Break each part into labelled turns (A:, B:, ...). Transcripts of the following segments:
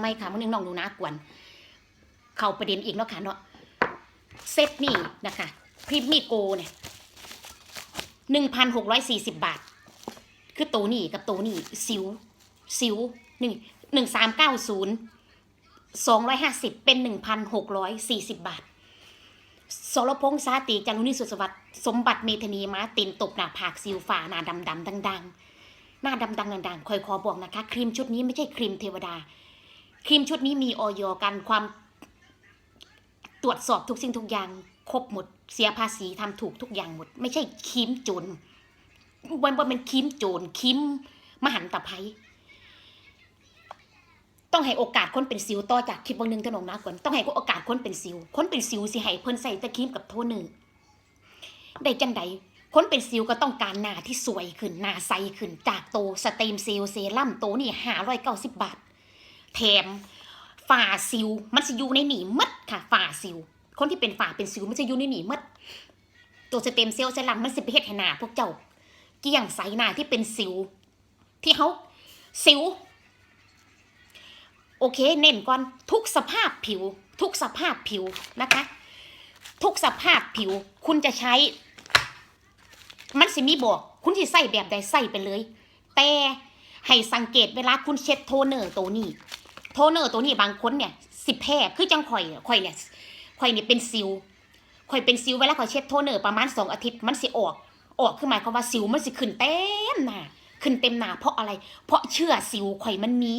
A: ำไมค่ะมื่อนึงน้องหนูนากวน เข้าประเด็นอีกเนาะค่ะเนาะเซตนี่นะคะพริมมี่โกเนี่ยหนึ่งพันหกร้อยสี่สิบบาท คือตัวนี่กับตัวนี่สิวสิวหนึ่งหนึ่งสามเก้าศูนย์สองร้อยห้าสิบเป็นหนึ่งพันหกร้อยสี่สิบบาทสรพงษ์สาติจารุณีสุสวัสดิ์สมบัติเมธานีมาตินตบหน้าผากสิวฝ่าหน้าดำดำดังดัง ๆ หน้าดำดังดังๆคอยขอบอกนะคะ ครีมชุดนี้ไม่ใช่ครีมเทวดา ครีมชุดนี้มีออยกันความตรวจสอบทุกสิ่งทุกอย่างครบหมด เสียภาษีทำถูกทุกอย่างหมด ไม่ใช่ครีมโจรวันว่าเป็นครีมโจรครีมมหันตภัยต้องให้โอกาสคนเป็นสิวต่อจากคลิปบางหนึงตะหนงนะก่อนต้องให้โอกาสคนเป็นสิวคนเป็นสิวสิให้เพิ่นใส่แตะครีมกับโทนเนอร์ได้จังใดคนเป็นสิวก็ต้องการหน้าที่สวยขึ้นหน้าใสขึ้นจากโตสเตมเซลล์เซรั่มโตนี่ห้าร้อยเก้าสิบบาท แถมฝ่าสิว มันจะอยู่ในหนีมัดค่ะฝ่าสิว คนที่เป็นฝ่าเป็นสิวมันจะอยู่ในหนีมัดตัวสเต็มเซลล์เซรั่มมันสิไปเฮ็ดให้หน้าพวกเจ้าเกี่ยงใสหน้าที่เป็นสิว ที่เขาสิว โอเค เน้นก่อนทุกสภาพผิว ทุกสภาพผิวนะคะ ทุกสภาพผิว คุณจะใช้ มันสิมีบอก คุณสิใส่แบบใดใส่ไปเลย แต่ให้สังเกตเวลาคุณเช็ดโทนเนอร์ตัวนี้ โทนเนอร์ตัวนี้บางคนเนี่ยสิบแพ้คือจังข่อยข่อยเนี่ยข่อยเนี่ยเป็นสิวข่อยเป็นสิวเวลาข่อยเช็ดโทนเนอร์ประมาณสองอาทิตย์มันสิออก ออกคือหมายความว่าสิวมันสิขึ้นเต็มหน้าขึ้นเต็มหน้าเพราะอะไร เพราะเชื่อสิวข่อยมันมี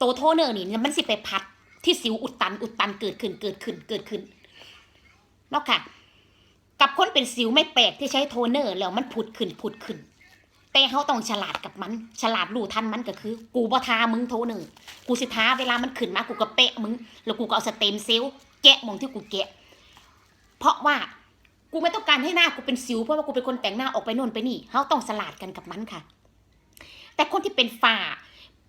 A: ตัวโทนเนอร์นี่มันสิไปพัดที่สิวอุดตันอุดตันเกิดขึ้นเกิดขึ้นเกิดขึ้นเนาะค่ะ กับคนเป็นสิวไม่แปลกที่ใช้โทนเนอร์แล้วมันผุดขึ้นผุดขึ้น แต่เขาต้องฉลาดกับมัน ฉลาดรู้ทันมันก็คือ กูบ่ทามึงโทนเนอร์กูสิท้าเวลามันขึ้นมากูก็เปะมึงแล้วกูก็เอาสเต็มเซลล์แกะมองที่กูแกะ เพราะว่ากูไม่ต้องการให้หน้ากูเป็นสิวเพราะว่ากูเป็นคนแต่งหน้าออกไปโน่นไปนี่เขาต้องฉลาดกันกับมันค่ะ แต่คนที่เป็นฝ้า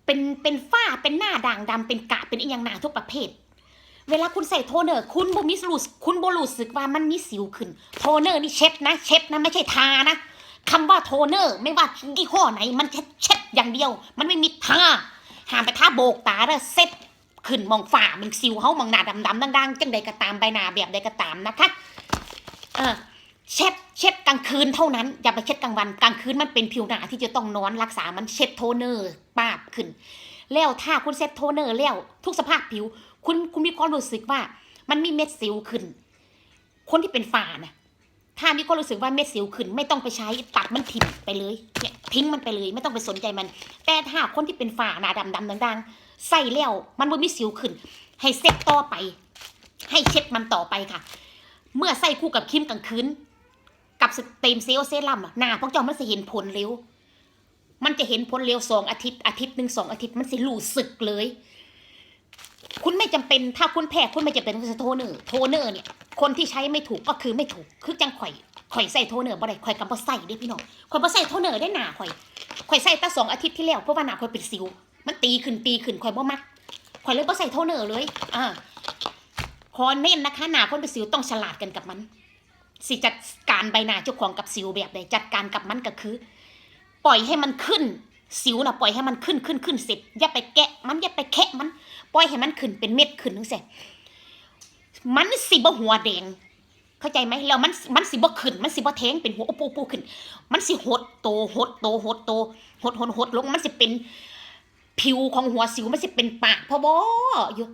A: เป็นเป็นฝ้าเป็นหน้าด่างดำเป็นกะเป็นอีหยังหนาทุกประเภท เวลาคุณใส่โทเนอร์ คุณบ่มีรู้สึกคุณบ่รู้สึกว่ามันมีสิวขึ้น โทเนอร์นี่เช็ดนะ เช็ดนะไม่ใช่ทานะ คำว่าโทเนอร์ ไม่ว่ายี่ห้อไหน มันเช็ดเช็ดอย่างเดียว มันไม่มีท่าหามไปท่าโบกตาเด้อเซ็ตขึ้นมองฝ่ามันสิวเฮามองหน้าดำๆดังๆจังใดก็ตามใบหน้าแบบใดก็ตามนะคะเออเช็ดเช็ดกลางคืนเท่านั้น อย่าไปเช็ดกลางวันกลางคืนมันเป็นผิวหน้าที่จะต้องนอนรักษามันเช็ดโทเนอร์ปาบขึ้น แล้วถ้าคุณเซ็ตโทเนอร์แล้วทุกสภาพผิว คุณคุณมีความรู้สึกว่า มันมีเม็ดสิวขึ้น คนที่เป็นฝ้านะ ถ้ามีความรู้สึกว่าเม็ดสิวขึ้น ไม่ต้องไปใช้ตัดมันทิ้งไปเลยเนี่ยทิ้งมันไปเลย ไม่ต้องไปสนใจมัน แต่ถ้าคนที่เป็นฝ้าหนาดำดำดังๆใส่แล้วมันบ่มีสิวขึ้น ให้เซ็ตต่อไป ให้เช็ดมันต่อไปค่ะ เมื่อใส่คู่กับครีมกลางคืนกับสเตมเซลล์เซรั่มหน้าพวกเจ้ามันจะเห็นผลเร็ว มันจะเห็นผลเร็วสองอาทิตย์อาทิตย์หนึ่งสองอาทิตย์มันสิรู้สึกเลย คุณไม่จำเป็น ถ้าคุณแพ้คุณไม่จำเป็นต้องใช้โทเนอร์โทเนอร์เนี่ยคนที่ใช้ไม่ถูกก็คือไม่ถูกคือจังข่อยข่อยใส่โทเนอร์บ่ได้ข่อยกับบ่ใส่เด้พี่น้องข่อยบ่ใส่โทเนอร์ได้หนาข่อยข่อยใส่ตั้งสองอาทิตย์ที่แล้วเพราะว่าหนาข่อยเป็นสิว มันตีขึ้นตีขึ้นข่อยบ่มักข่อยเลยบ่ใส่โทเนอร์เลยอ่าขอเน้นนะคะหนาคนเป็นสิวต้องฉลาดกันกับมัน สิจัดการใบหน้าเจ้าของกับสิวแบบใดจัดการกับมันก็คือ ปล่อยให้มันขึ้น สิวนะปล่อยให้มันขึ้นขึ้นขึ้นเสร็จอย่าไปแกะ มันอย่าไปแคะมันปล่อยให้มันขึ้นเป็นเม็ดขึ้นนึงเสร็จมันสิบ่หัวแดง เข้าใจไหมแล้วมันมันสิบ่ขึ้น มันสิบ่แทงเป็นหัวปูปูขึ้น มันสิหดโตหดโตหดโตหดหดหดลงมันสิเป็นผิวของหัวสิวมันสิเป็นปากพอบ่อยู่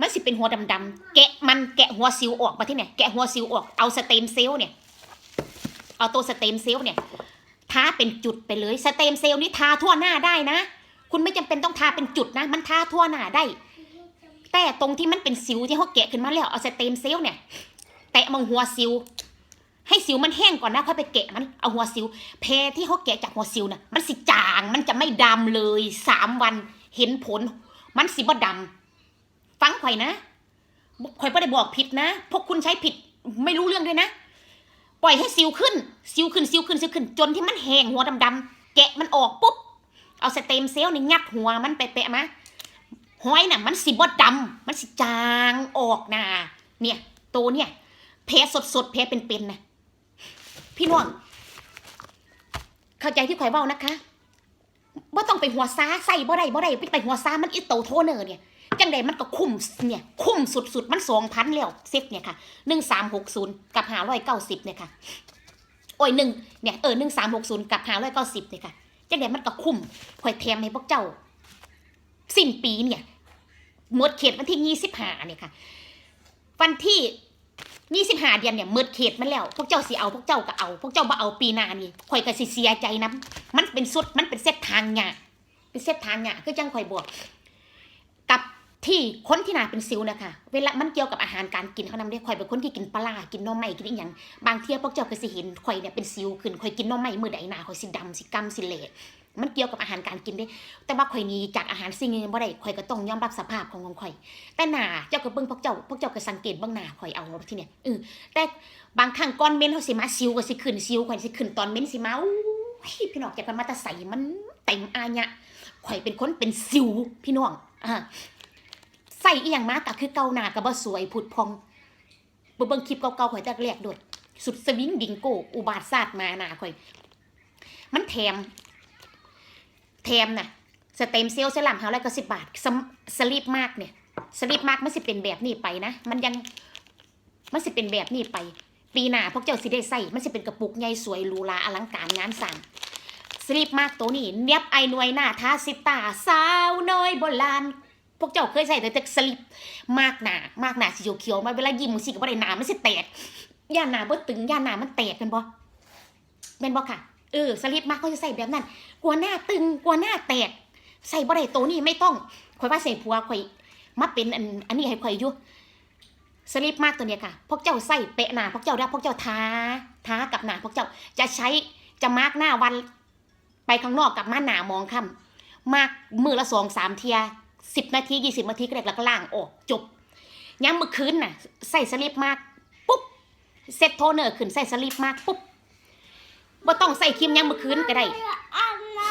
A: มันสิเป็นหัวดำๆแกะมันแกะหัวสิวออกมาที่เนี่ยแกะหัวสิวออกเอาสเต็มเซลล์เนี่ยเอาตัวสเต็มเซลล์เนี่ย ทาเป็นจุดไปเลย สเตมเซลล์นี่ทาทั่วหน้าได้นะ คุณไม่จำเป็นต้องทาเป็นจุดนะ มันทาทั่วหน้าได้ แต่ตรงที่มันเป็นสิวที่เขาแกะขึ้นมาแล้วเอาสเตมเซลล์เนี่ย แตะมองหัวสิว ให้สิวมันแห้งก่อนนะค่อยไปแกะมันเอาหัวสิวแพที่เขาแกะจากหัวสิวน่ะมันสิจางมันจะไม่ดำเลยสามวันเห็นผล มันสิบ่ดำฟังข่อยนะข่อยไม่ได้บอกผิดนะ พวกคุณใช้ผิดไม่รู้เรื่องด้วยนะ ปล่อยให้สิวขึ้นสิวขึ้นสิวขึ้นสิวขึ้น จนที่มันแห้งหัวดำๆแกะมันออกปุ๊บ เอาสเต็มเซลล์นี่งัดหัวมันไปแปะๆมาหอยน่ะมันสิบ่ดำมันสิจางออกนะเนี่ยตัวเนี่ยแผลสดๆแผลเป็นๆนะพี่น้องเข้าใจที่ข่อยเว้านะคะว่าต้องไปหัวซาใส่บ่ได้บ่ได้ไปหัวซามันอีโตโทเนอร์เนี่ย จังใดมันก็คุ้มเนี่ยคุ้มสุดๆ มันสองพันแล้วเซ็ตเนี่ยค่ะหนึ่งสามหกศูนย์กับหาร้อยเก้าสิบเนี่ยค่ะโอ้ยหนึ่งเนี่ยเออหนึ่งสามหกศูนย์กับหาร้อยเก้าสิบเนี่ยค่ะจังใดมันก็คุ้มข่อยแถมให้พวกเจ้า สิ้นปีเนี่ยหมดเขตวันที่ยี่สิบห้าเนี่ยค่ะ วันที่ยี่สิบห้าเดือนเนี่ยหมดเขตมันแล้ว พวกเจ้าสิเอาพวกเจ้าก็เอา พวกเจ้าบ่เอาปีนานี่ข่อยก็สิเสียใจนะมันเป็นสุดมันเป็นเส้นทางหยาเป็นเส้นทางหยาคือจังข่อยบอก ที่คนที่หนาเป็นซิวนะคะเวลามันเกี่ยวกับอาหารการกินเขานำได้ข่อยเป็นคนที่กินปลากินน่อไม้กินอหย่างบางเที่ยพวกเจ้าก็สิเห็นข่อยเนี่ยเป็นซิวขึ้นข่อยกินน่อไม้มือใดหนาข่อยสิดำสิกำสิเละมันเกี่ยวกับอาหารการกินเด้ แต่ว่าข่อยนี้จากอาหารสิ่งนี้บ่ได้ข่อยก็ต้องยอมรับสภาพของของข่อย แต่หนาเจ้าก็เบิ่งพวกเจ้าพวกเจ้าก็สังเกตเบิ่งหนาข่อยเอาที่เนี่ยเออแต่บางครั้งก้อนเม้นเขาสิมาซิวก็สิขึ้นซิวข่อยสิขึ้นตอนเม้นสิมาอู้พี่น้องแกกันมาแต่ใส่มันเต็มอาญะข่อยเป็นคนเป็นซิวพี่น้องอ่า ใส่อีหยังมาก็คือเกาหน้าก็บ่สวยผุดพองบ่เบิ่งคลิปเก่าๆข่อยแต่แรกโดดสุดสวิงดิงโกอุบาทศาสตร์มาหน้าข่อย มันแถม แถมน่ะสเต็มเซลล์เซรั่มหาร้อยก็สิบบาทสสลีปมากเนี่ยสลีปมากมันสิเป็นแบบนี้ไปนะ มันยังมันสิเป็นแบบนี้ไป ปีหน้าพวกเจ้าสิได้ใส่มันสิเป็นกระปุกใหญ่สวยหรูหราอลังการงานสร้างสลีปมากตัวนี้เนียบไอหน่วยหน้าทาสิตาสาวน้อยโบราณ พวกเจ้าเคยใส่แต่สลิปมากหนามากหนาสีเขียวมาเวลายิ้มมันสิก็บ่ได้หนามันสิแตกย่านหนาบ่ตึงย่านหนามันแตกเป็นบ่เป็นบ่ค่ะเออสลิปมากเขาจะใส่แบบนั้น กลัวหน้าตึงกลัวหน้าแตก ใส่บ่ได้โตวนี่ไม่ต้องข่อยว่าใส่ผัวข่อยมาเป็นอันอันนี้ให้ข่อยอยู่สลิปมากตัวเนี้ยค่ะ พวกเจ้าใส่เปะหนาพวกเจ้าได้พวกเจ้าท้าท้ากับหนาพวกเจ้าจะใช้จะมาร์กหน้าวัน ไปข้างนอกกับมาหนามองค่ำมากมือละสองสามเทีย สิบนาทียี่สิบนาทีก็ได้แล้วก็ล่างออกจบย้ำเมื่อคืนน่ะใส่สลิปมากปุ๊บเซ็ตโทนเนอร์ขึ้นใส่สลิปมากปุ๊บบ่ต้องใส่ครีมย้ำเมื่อคืนก็ได้
B: อย่าอาบน้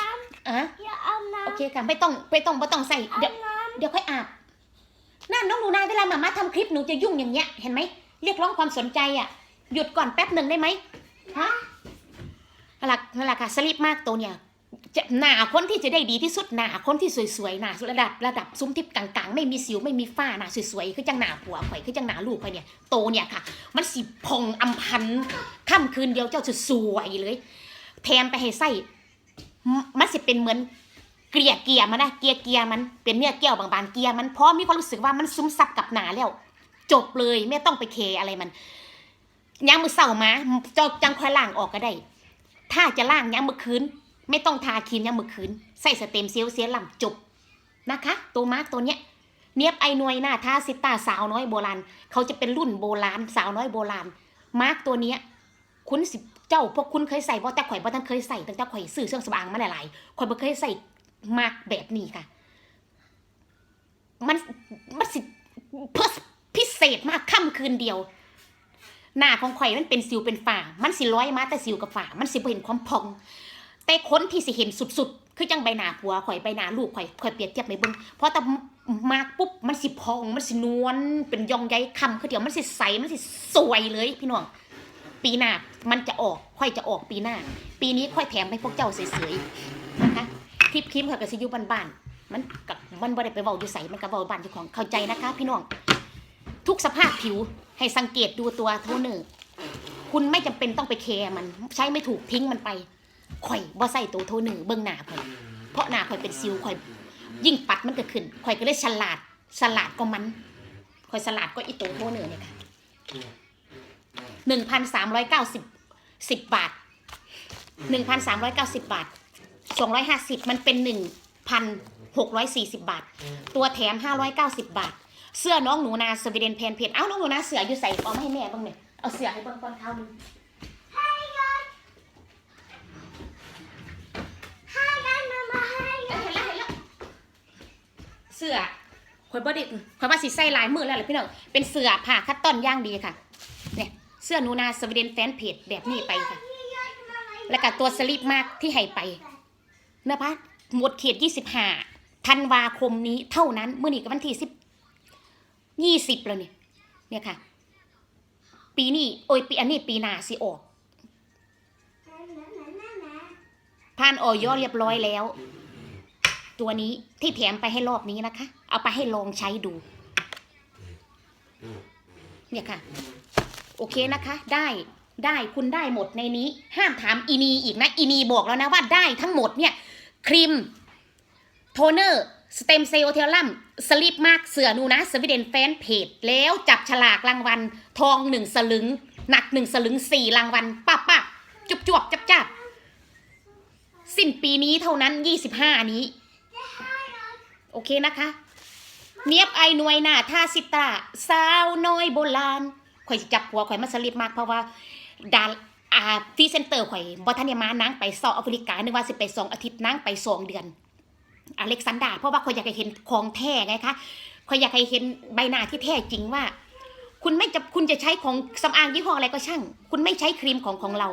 A: อะำ
B: อย่าอาบน้ำ
A: โอเคค่ะไม่ต้องไม่ต้องไม่ต้องใส่
B: อา
A: เดี๋ยว
B: บน้
A: เดี๋ยวค่อยอาบนั่นน้องหนูนาเวลามามาทำคลิปหนูจะยุ่งอย่างเงี้ยเห็นไหมเรียกร้องความสนใจอะหยุดก่อนแป๊บหนึ่งได้ไหมฮะนั่นแหละนั่นแหละค่ะสลิปมากตัวเนี่ย จะหนาคนที่จะได้ดีที่สุดหนาคนที่สวยๆหนาระดับระดับซุ้มทิพย์กลางๆ ไม่มีสิวไม่มีฝ้าหนาสวยๆคือจังหนาผัวข่อยคือจังหนาลูกข่อยเนี่ยโตเนี่ยค่ะ มันสิพองอำพันค่ำคืนเดียวเจ้าจะสวยเลยแถมไปให้ใส่มันสิเป็นเหมือนเกลียเกียร์มันนะเกียร์เกียร์มันเป็นเนื้อแก้วบางๆเกียร์มันเพราะมีความรู้สึกว่ามันซุ้มซับกับหนาแล้ว จบเลยไม่ต้องไปเคอะไรมันย่างมือเศร้ามาจอกจังค่อยล่างออกก็ได้ ถ้าจะล่างย่างมือคืน ไม่ต้องทาครีมย่างมือคืน ใส่สเต็มเซลล์เสียลำจบนะคะ ตัวมาร์กตัวเนี้ยเนียบไอหนวยหน้าทาซิตาสาวน้อยโบราณ เขาจะเป็นรุ่นโบราณสาวน้อยโบราณ มาร์กตัวเนี้ยคุณสิเจ้าพวกคุณเคยใส่บ่แต่ข่อยบ่ทันเคยใส่ตั้งแต่ข่อยซื้อเครื่องสำอางมาหลายๆข่อยบ่เคยใส่มาร์กแบบนี้ค่ะ มันมันสิเพิ่พิเศษมากค่ำคืนเดียวหน้าของข่อยมันเป็นสิวเป็นฝ่า มันสิร้อยมาแต่สิวกับฝ่า มันสิบ่เห็นความพอง แต่คนที่สิเห็นสุดๆ คือจังใบหน้าผัวข่อยใบหน้าลูกข่อยข่อยเปรียบเทียบในเบิ่งเพราะแต่มากปุ๊บมันสิพองมันสินวลเป็นยองใยคำคือเดียวมันสิใสมันสิสวยเลยพี่น้องปีหน้ามันจะออกค่อยจะออกปีหน้า ปีนี้ค่อยแถมให้พวกเจ้าเสยๆนะคะคลิปคลิปเขาก็สิยู่บ้านๆมันกับมันบ่ได้ไปเว้าอยู่ใสมันก็เว้าบ้านเจ้าของเข้าใจนะคะ พี่น้องทุกสภาพผิวให้สังเกตดูตัวโทนเนอร์คุณไม่จำเป็นต้องไปแคร์มัน ใช้ไม่ถูกทิ้งมันไป ข่อยบ่ใส่ตัวโทนเนอร์เบิ่งหน้าข่อย เพราะหน้าข่อยเป็นซิวข่อย ยิ่งปัดมันก็ขึ้นข่อยก็เลยฉลาด ฉลาดก็มันข่อยฉลาดก็อีตัวโทนเนอร์เนี่ยค่ะหนึ่งพันสามร้อยเก้าสิบสิบบาทหนึ่งพันสามร้อยเก้าสิบบาทสองร้อยห้าสิบมันเป็นหนึ่งพันหกร้อยสี่สิบบาท ตัวแถมห้าร้อยเก้าสิบบาท เสื้อน้องหนูนาสวีเดนแพนเพจเอ้าน้องหนูนาเสืออยู่ใส่เอามาให้แม่บ้างเนี่ยเอาเสือให้เบิ้งก่อนเท้าหนึง
B: ให้กันมามาให้
A: เอ้ยเห็นแล้วเห็นแล้วเสื้อข่อยบ่ได้ข่อยว่าสิใส่ลายมือแล้วแหละพี่น้องเป็นเสื้อผ่าคัตตอนย่างดีค่ะเนี่ยเสื้อนูนาสวีเดนแฟนเพจแบบนี้ไปค่ะ แล้วก็ตัวสลิปมากที่ให้ไปนะคะหมดเขตยี่สิบห้าธันวาคมนี้เท่านั้นเมื่อนี้ก็วันที่สิบยี่สิบแล้วเนี่ยเนี่ยค่ะ ปีนี้โอ้ยปีอันนี้ปีหน้าสิออกผ่านออยเรียบร้อยแล้ว ตัวนี้ที่แถมไปให้รอบนี้นะคะ เอาไปให้ลองใช้ดู เนี่ยค่ะ โอเคนะคะ ได้ได้คุณได้หมดในนี้ ห้ามถามอีนีอีกนะ อีนีบอกแล้วนะว่าได้ทั้งหมดเนี่ยครีมโทนเนอร์สเต็มเซลล์เทลลัมสลิปมากเสือนูนะสวีเดนแฟนเพจแล้วจับฉลากรางวัล ทองหนึ่งสลึง หนักหนึ่งสลึงสี่รางวัลป้าป้าจุบจวบจับจับสิ้นปีนี้เท่านั้นยี่สิบห้านี้ โอเคนะคะ เนียบไอหน่วยหน้าท่าสิตาสาวน้อยโบราณข่อยจับหัวข่อยมาสลิปมากเพราะว่าดาอ่าฟีเซนเตอร์ข่อยบอทันยามานางไปเซาท์แอฟริกานึกว่าสิไปสองอาทิตย์นางไปสองเดือน อเล็กซานดาเพราะว่าข่อยอยากให้เห็นของแท้ไงคะข่อยอยากให้เห็นใบหน้าที่แท้จริงว่า คุณไม่จะคุณจะใช้ของสำอางยี่ห้ออะไรก็ช่าง คุณไม่ใช้ครีมของของเรา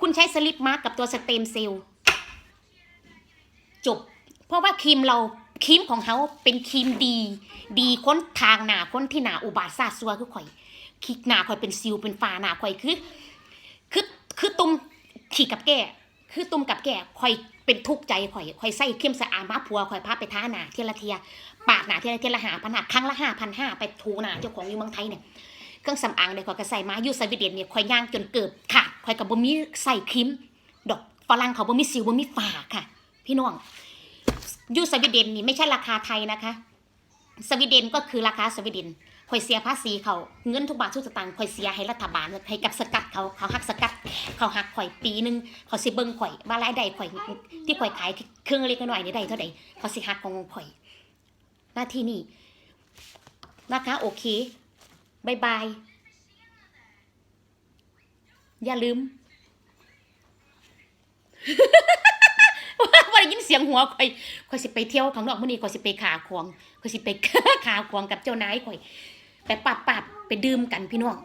A: คุณใช้สลิปมาร์กกับตัวสเตมเซลล์จบ เพราะว่าครีมเรา ครีมของเขาเป็นครีมดี ดีค้นทางหนาค้นที่หนาอุบาทซาซัวคือข่อยคิกหนาข่อยเป็นซิวเป็นฟาหนาข่อยคือคือคือตุ่มขี่กับแก่คือตุ่มกับแก่ข่อยเป็นทุกข์ใจข่อยข่อยใส่เข้มสะอาดมาผัวข่อยพาไปท้าหนาเทียละเทียปาดหนาเทียละเทียละหาพันหาครั้งละห้าพันห้าไปถูหนาเจ้าของอยู่เมืองไทยเนี่ยเครื่องสำอางเนี่ยข่อยก็ใส่มาอยู่สวีเดนเนี่ยข่อยย่างจนเกิดค่ะข่อยกับบ่มีใส่ครีมดอกฝรั่งเขาบ่มีสิวบ่มีฝาค่ะ พี่น้อง ยู่สวีเดนนี่ไม่ใช่ราคาไทยนะคะ สวีเดนก็คือราคาสวีเดนขอยเสียภาษีเขาเงินทุกบาททุกสตางค์ขอยเสียให้รัฐบาลให้กับสกัดเขาเขาหักสกัด เขาหักข่อยปีหนึงเขาสิเบิ่งข่อยว่ารายได้ข่อยที่ข่อยขายเครื่องเล็กน้อยนี่ได้เท่าใดเขาสิหักของข่อย หน้าที่นี่นะคะโอเคบายบาย อย่าลืม ว่าได้ยินเสียงหัวข่อยข่อยสิไปเที่ยวข้างนอกมื้อนี้ข่อยสิไปขาควงข่อยสิไปขาควงกับเจ้านายข่อยไปปับปับไปดื่มกันพี่น้อง